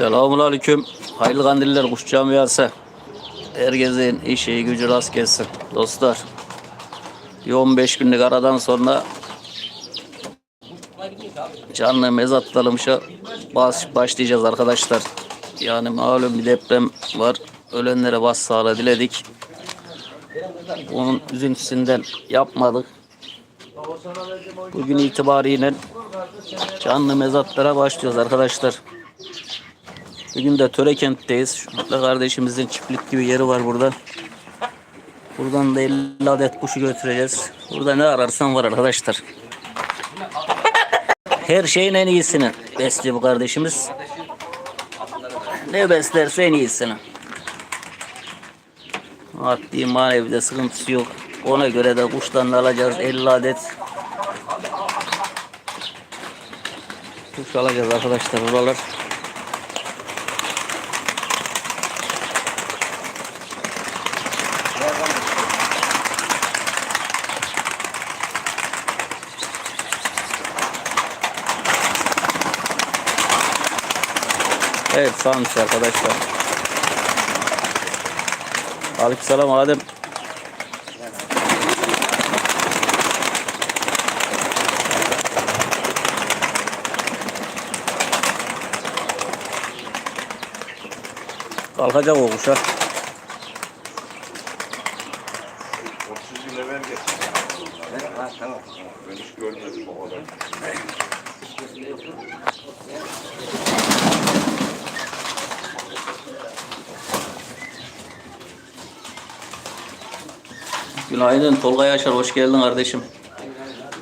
Selamun Aleyküm. Hayırlı kandiller kuş camiası. Herkesin işi gücü rast gelsin. Dostlar. Bir 15 günlük aradan sonra canlı mezatlarımışa baş, başlayacağız arkadaşlar. Yani malum bir deprem var. Ölenlere başsağlığı diledik. Onun üzüntüsünden yapmadık. Bugün itibariyle canlı mezatlara başlıyoruz arkadaşlar. Bugün de Törekent'teyiz. Şurada kardeşimizin çiftlik gibi yeri var burada. Buradan da 50 adet kuşu götüreceğiz. Burada ne ararsan var arkadaşlar. Her şeyin en iyisini besliyor bu kardeşimiz. Ne beslerse en iyisini. Maddi manevi de sıkıntısı yok. Ona göre de kuştan alacağız 50 adet. Kuş alacağız arkadaşlar buralar. Evet sağmış arkadaşlar. Aleykümselam Adem. Kalkacak o kuşa. Günaydın Tolga Yaşar hoş geldin kardeşim.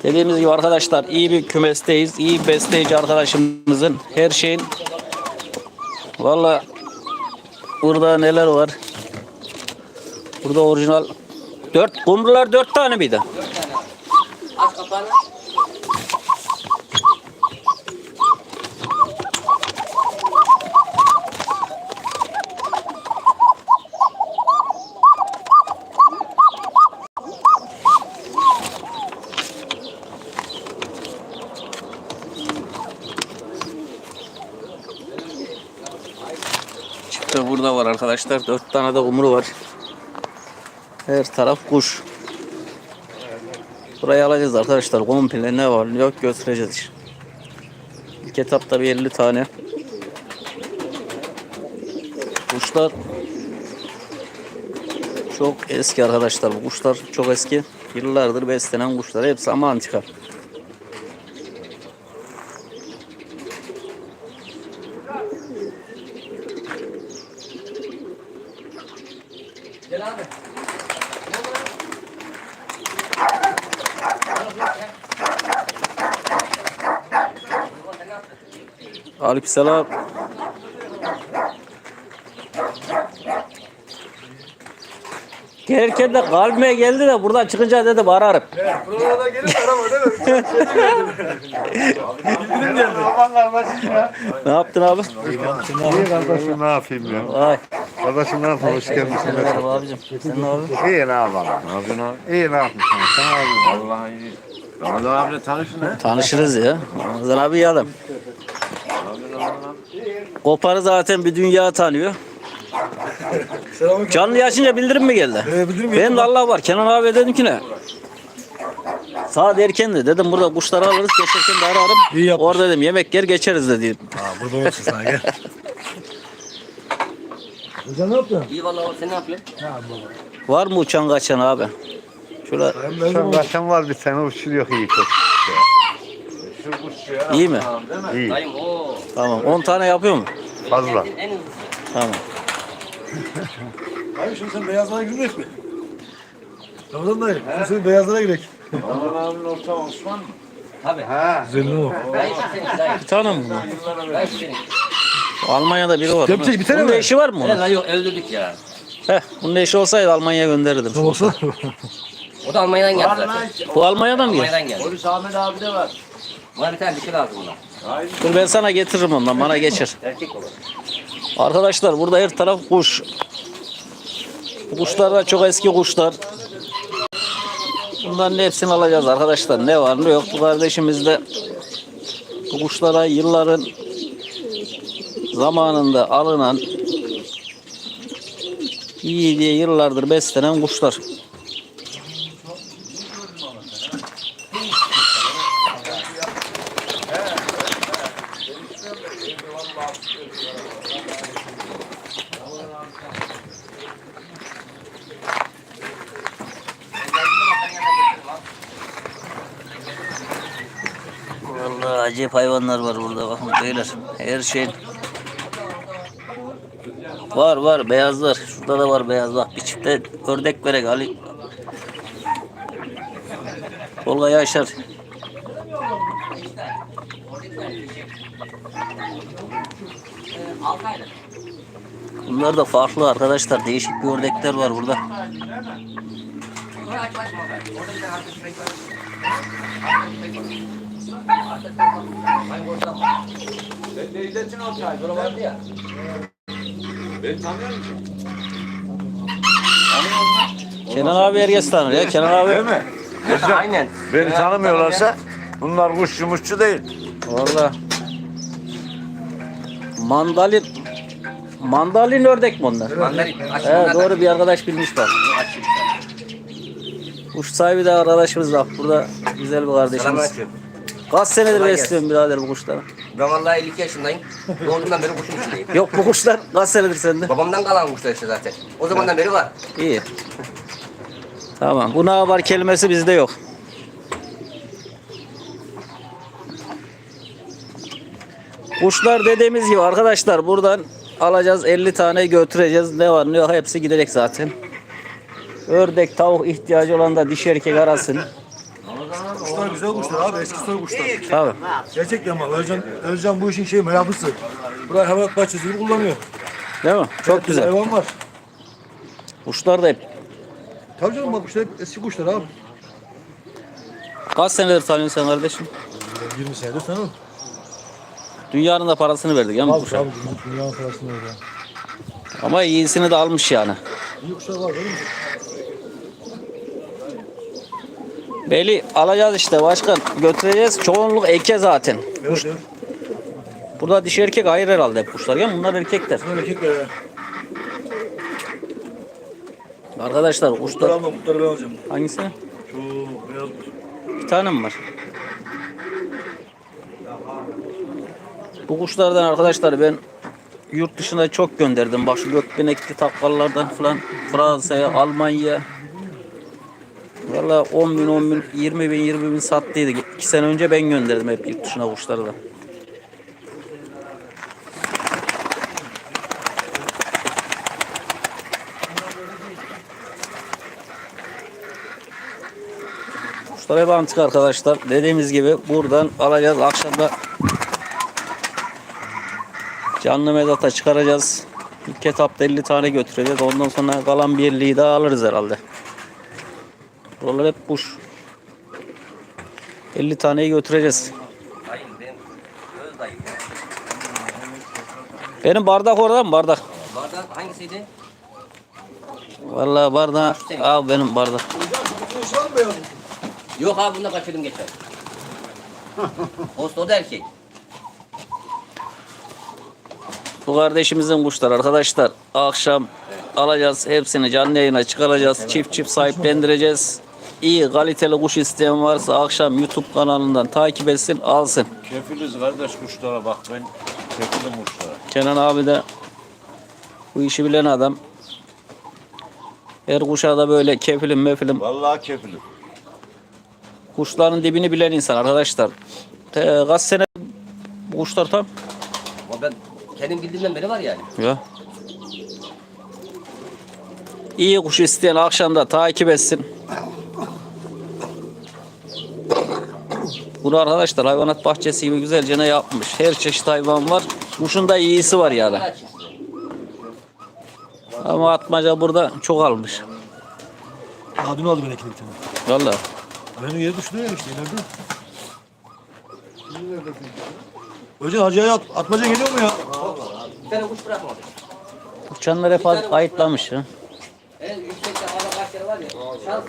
Dediğimiz gibi arkadaşlar iyi bir kümesteyiz. İyi bir besleyici arkadaşımızın her şeyin Valla burada neler var? Burada orijinal dört kumrular dört tane miydi? Çıktı burada var arkadaşlar. Dört tane de kumru var. Her taraf kuş. Burayı alacağız arkadaşlar. Komple ne var yok göstereceğiz. İlk etapta bir 50 tane. Kuşlar çok eski arkadaşlar. Bu kuşlar çok eski. Yıllardır beslenen kuşlar. Hepsi ama antika. Aleykümselam. Gelirken de kalbime geldi de buradan çıkınca dedim ararım. Buralarda gelip arama değil mi? Aman kardeşim ya. Ne yaptın abi? İyi kardeşim ne yapayım ya? Ay. Kardeşim ne yapayım? Hoş gelmişsin. Merhaba abicim. Sen ne yapıyorsun? İyi ne yapalım? Ne yapıyorsun abi? İyi ne yapmışsın? Sen ne yapıyorsun? Vallahi iyi. Ramazan abiyle tanışın ha. Tanışırız ya. Ramazan abi iyi adam. Koparı zaten bir dünya tanıyor. Selamünaleyküm. Canlı yaşınca bildirim mi geldi? Ee, bildirim Benim de Allah var. Kenan abi dedim ki ne? Saat erken de dedim burada kuşları alırız geçerken de ararım. İyi yapmış. Orada dedim yemek yer geçeriz dedi. Ha, burada olsun sana gel. Hocam ne yapıyorsun? İyi vallahi sen ne yapıyorsun? Var mı uçan kaçan abi? Şöyle Ben Sen kaçan var bir tane uçuruyor iyi çok. Şu kuş ya. iyi mi? Tamam değil mi? İyi. Tamam 10 tane yapıyor mu? Fazla. Tamam. Hayır şimdi sen beyazlara girmek mi? Ramazan dayı, şimdi sen beyazlara girek. Ramazan abinin ortağı Osman mı? Ha. Güzel o. Bir tane mi bunlar? Almanya'da biri var. Yapacak bir tane Bunun da mi? eşi var mı? bunun? Lan yok öldürdük ya. Heh, bunun eşi olsaydı Almanya'ya gönderirdim. Olsa. O da Almanya'dan geldi zaten. Bu Almanya'dan mı geldi? Almanya'dan geldi. Polis Ahmet abi de var. Buna bir tane dişi lazım buna. Dur ben sana getiririm ondan bana geçir. Erkek olur. Arkadaşlar burada her taraf kuş. Bu kuşlar da çok eski kuşlar. Bunların hepsini alacağız arkadaşlar. Ne var ne yok. Bu kardeşimiz de bu kuşlara yılların zamanında alınan iyi diye yıllardır beslenen kuşlar. Vallahi acayip hayvanlar var burada bakın beyler. Her şey var var beyazlar. Şurada da var beyaz bak bir çifte ördek verek Ali. Tolga Yaşar. Bunlar da farklı arkadaşlar. Değişik bir ördekler var burada. Necdet'in ortağı. Böyle vardı ya. Beni tanıyor musun? Kenan abi herkes tanır ya. Kenan abi. Değil mi? Aynen. Beni tanımıyorlarsa bunlar kuşçu muşçu değil. Valla. Mandalin Mandalin ördek mi onlar? Da. doğru bir arkadaş bilmiş bak. Kuş sahibi de arkadaşımız bak. Burada güzel bir kardeşimiz. Selamünaleyküm. Kaç senedir Kolay besliyorsun birader bu kuşları? Ben vallahi 52 yaşındayım. Doğduğumdan beri kuşun içindeyim. Yok bu kuşlar kaç senedir sende? Babamdan kalan kuşlar işte zaten. O zamandan beri var. İyi. Tamam. Bu ne var kelimesi bizde yok. Kuşlar dediğimiz gibi arkadaşlar buradan alacağız 50 tane götüreceğiz. Ne var ne yok hepsi gidecek zaten. Ördek, tavuk ihtiyacı olan da dişi erkek arasın. Kuşlar güzel kuşlar abi. Eski soy kuşlar. Tabii. Gerçekten ama Özcan, Özcan bu işin şey meraklısı. Burayı hayvanat bahçesi gibi kullanıyor. Değil mi? Çok güzel. Hayvan var. Kuşlar da hep. Tabii canım bak kuşlar hep eski kuşlar abi. Kaç senedir tanıyorsun sen kardeşim? 20 senedir tanırım. Dünyanın da parasını verdik ya bu Abi kuşa. abi dünyanın parasını öyle. Ama iyisini de almış yani. İyi kuşlar var değil mi? Beli alacağız işte başkan. Götüreceğiz. Çoğunluk eke zaten. Evet evet. Burada dişi erkek ayrı herhalde hep kuşlar ya. Bunlar erkekler. Bunlar erkekler. ya. Arkadaşlar Kuşları kuşlar alma kuşları ben alacağım. hangisi? Şu beyaz kuş. Bir tane mi var? Bu kuşlardan arkadaşlar ben yurt dışına çok gönderdim. Bak şu gökbenekli takkallardan falan Fransa'ya, Almanya'ya. Valla 10 bin, 10 bin, 20 bin, 20 bin sattıydı. 2 sene önce ben gönderdim hep yurt dışına kuşları da. Kuşlar hep antik arkadaşlar. Dediğimiz gibi buradan alacağız. Akşamda canlı mezata çıkaracağız. İlk etapta 50 tane götüreceğiz. Ondan sonra kalan birliği daha alırız herhalde. Buralar hep kuş. 50 taneyi götüreceğiz. Benim bardak orada mı bardak? Bardak hangisiydi? Vallahi bardak. Al benim bardak. Yok abi bunu da kaçırdım geçen. Posta o da erkek. Bu kardeşimizin kuşlar arkadaşlar. Akşam alacağız. Hepsini canlı yayına çıkaracağız. Çift çift sahiplendireceğiz. İyi kaliteli kuş isteyen varsa akşam YouTube kanalından takip etsin alsın. Kefiliz kardeş kuşlara bak ben kefilim kuşlara. Kenan abi de bu işi bilen adam. Her kuşa da böyle kefilim mefilim. Vallahi kefilim. Kuşların dibini bilen insan arkadaşlar. Te, kaç sene bu kuşlar tam? Ama ben kendim bildiğimden beri var yani. Ya. İyi kuş isteyen akşamda takip etsin. Bunu arkadaşlar hayvanat bahçesi gibi güzelce ne yapmış. Her çeşit hayvan var. Kuşun da iyisi var yani. Ama atmaca burada çok almış. Daha dün aldım ben ekini bir tane. Valla. Benim yeri düşünüyor işte ileride. Hocam hacıya at, atmaca geliyor mu ya? Bir tane kuş bırakmadı. Uçanlar hep ayıtlamış ya. En yüksekte hava kaç yere var ya.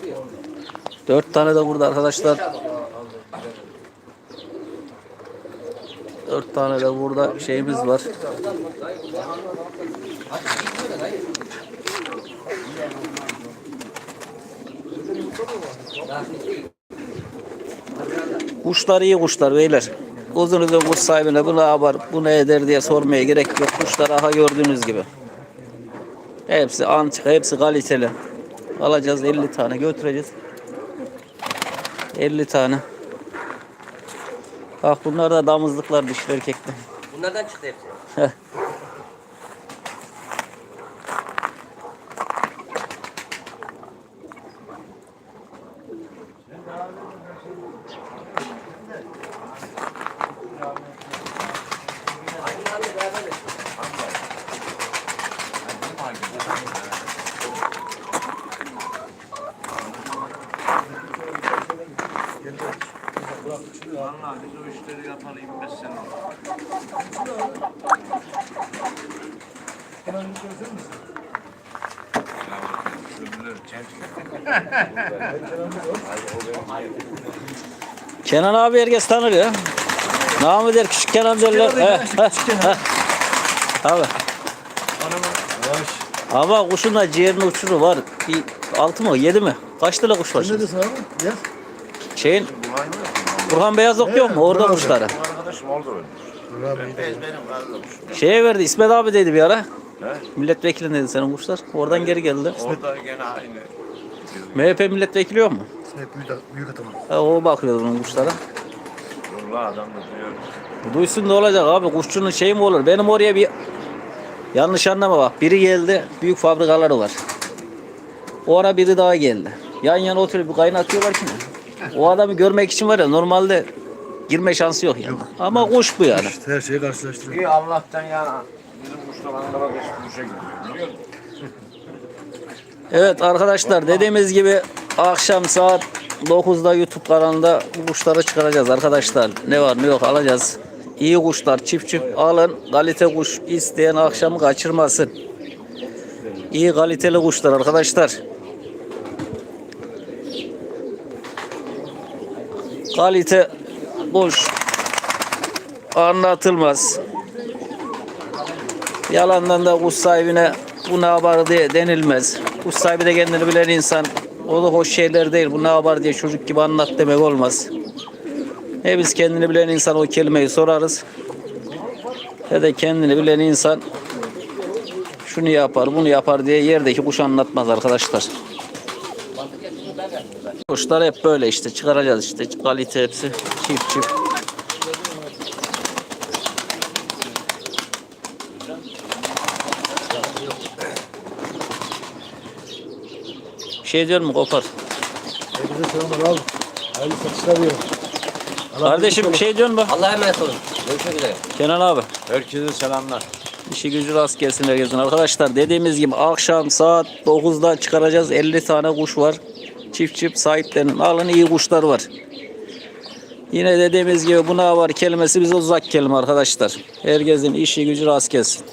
Dört tane de burada arkadaşlar. Dört tane de burada şeyimiz var. Kuşlar iyi kuşlar beyler. Uzun uzun kuş sahibine bu ne yapar, bu ne eder diye sormaya gerek yok. Kuşlar aha gördüğünüz gibi. Hepsi antik, hepsi kaliteli. Alacağız 50 tane götüreceğiz. 50 tane. Bak bunlar da damızlıklar dişli erkekli. Bunlardan çıktı hepsi. Vallahi biz o işleri yapalı 25 sene oldu. Öbürleri çentik. Kenan abi herkes tanır ya. Namı der küçük Kenan derler. Abi. Ama kuşun da ciğerini uçuru var. Bir altı mı yedi mi? Kaç tane kuş var? Ne diyorsun abi? Gel. Şeyin Burhan Beyaz yok mu? Orada kuşları. Arkadaşım benim kardeşim. Şeye verdi İsmet abi dedi bir ara. He? Milletvekili dedi senin kuşlar. Oradan geri geldi. Orada gene aynı. MHP milletvekili yok mu? İsmet büyük, büyük o bakıyordu bunun kuşlara. Dur la adam da diyor. Duysun ne olacak abi kuşçunun şeyi mi olur? Benim oraya bir yanlış anlama bak. Biri geldi büyük fabrikaları var. O ara biri daha geldi. Yan yana oturup bir kaynatıyorlar ki. O adamı görmek için var ya normalde girme şansı yok yani. Ama kuş bu yani. İşte her şeyi karşılaştırıyor. İyi Allah'tan ya. Bizim kuşlar Ankara kış kuşa gidiyor. Biliyor musun? Evet arkadaşlar dediğimiz gibi akşam saat 9'da YouTube kanalında bu kuşları çıkaracağız arkadaşlar. Ne var ne yok alacağız. İyi kuşlar çift çift alın. Kalite kuş isteyen akşamı kaçırmasın. İyi kaliteli kuşlar arkadaşlar. Kalite kuş anlatılmaz. Yalandan da kuş sahibine bu ne yapar diye denilmez. Kuş sahibi de kendini bilen insan. O da hoş şeyler değil. Bu ne yapar diye çocuk gibi anlat demek olmaz. Ne biz kendini bilen insan o kelimeyi sorarız. Ne de kendini bilen insan şunu yapar bunu yapar diye yerdeki kuş anlatmaz arkadaşlar. Kuşlar hep böyle işte çıkaracağız işte kalite hepsi çift çift. Bir şey diyor mu kopar? Herkese selamlar abi. Hayırlı satışlar diyorum. Kardeşim bir şey diyor mu? Allah'a emanet olun. Görüşmek üzere. Kenan abi. Herkese selamlar. İşi gücü rast gelsin herkesin. Arkadaşlar dediğimiz gibi akşam saat 9'da çıkaracağız. 50 tane kuş var. Çift çift sahiplenin. Alın iyi kuşlar var. Yine dediğimiz gibi buna var kelimesi bize uzak kelime arkadaşlar. Herkesin işi gücü rast gelsin.